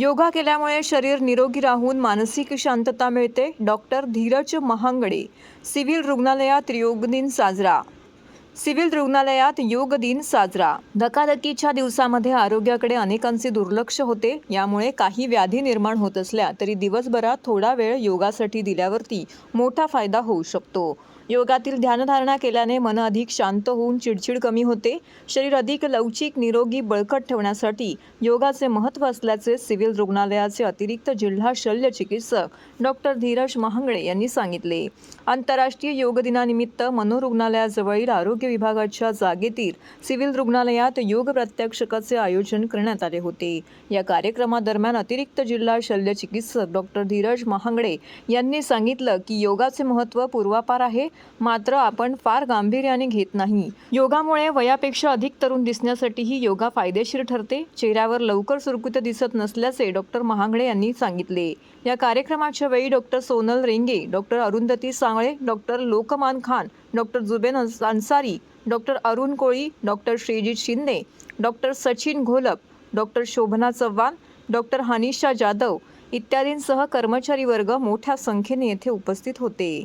योगा केल्यामुळे शरीर निरोगी राहून मानसिक शांतता मिळते. डॉक्टर धीरज महांगडे सिव्हिल रुग्णालयात योग दिन साजरा सिव्हिल रुग्णालयात योग दिन साजरा. धकाधकीच्या दिवसामध्ये आरोग्याकडे अनेकांचे दुर्लक्ष होते. यामुळे काही व्याधी निर्माण होत असल्या तरी दिवसभरात थोडा वेळ योगासाठी दिल्यावरती मोठा फायदा होऊ शकतो. योगातील ध्यानधारणा केल्याने मन अधिक शांत होऊन चिडचिड कमी होते. शरीर अधिक लवचिक निरोगी बळकट ठेवण्यासाठी योगाचे महत्त्व असल्याचे सिव्हिल रुग्णालयाचे अतिरिक्त जिल्हा शल्य चिकित्सक डॉक्टर धीरज महांगडे यांनी सांगितले. आंतरराष्ट्रीय योग दिनानिमित्त मनोरुग्णालयाजवळील आरोग्य विभागाच्या जागेतील सिव्हिल रुग्णालयात योग प्रात्यक्षिकाचे आयोजन करण्यात आले होते. या कार्यक्रमादरम्यान अतिरिक्त जिल्हा शल्य चिकित्सक डॉक्टर धीरज महांगडे यांनी सांगितलं की योगाचे महत्त्व पूर्वापार आहे मात्र आपण फार गांभीर्याने घेत नाही. योगामुळे वयापेक्षा अधिक तरुण दिसण्यासाठीही योगा फायदेशीर ठरते. चेहऱ्यावर लवकर सुरकुत्या दिसत नसल्याचे डॉक्टर महांगडे यांनी सांगितले. या कार्यक्रमाच्या वेळी doctor Sonal Renge doctor Arundhati Sangle doctor Lokman Khan doctor Juben Ansari doctor Arun Koli doctor Shrijit Shinde doctor Sachin Gholap doctor Shobhana Chavan doctor Hanisha Jadhav इत्यादींसह कर्मचारी वर्ग मोठ्या संख्येने येथे उपस्थित होते.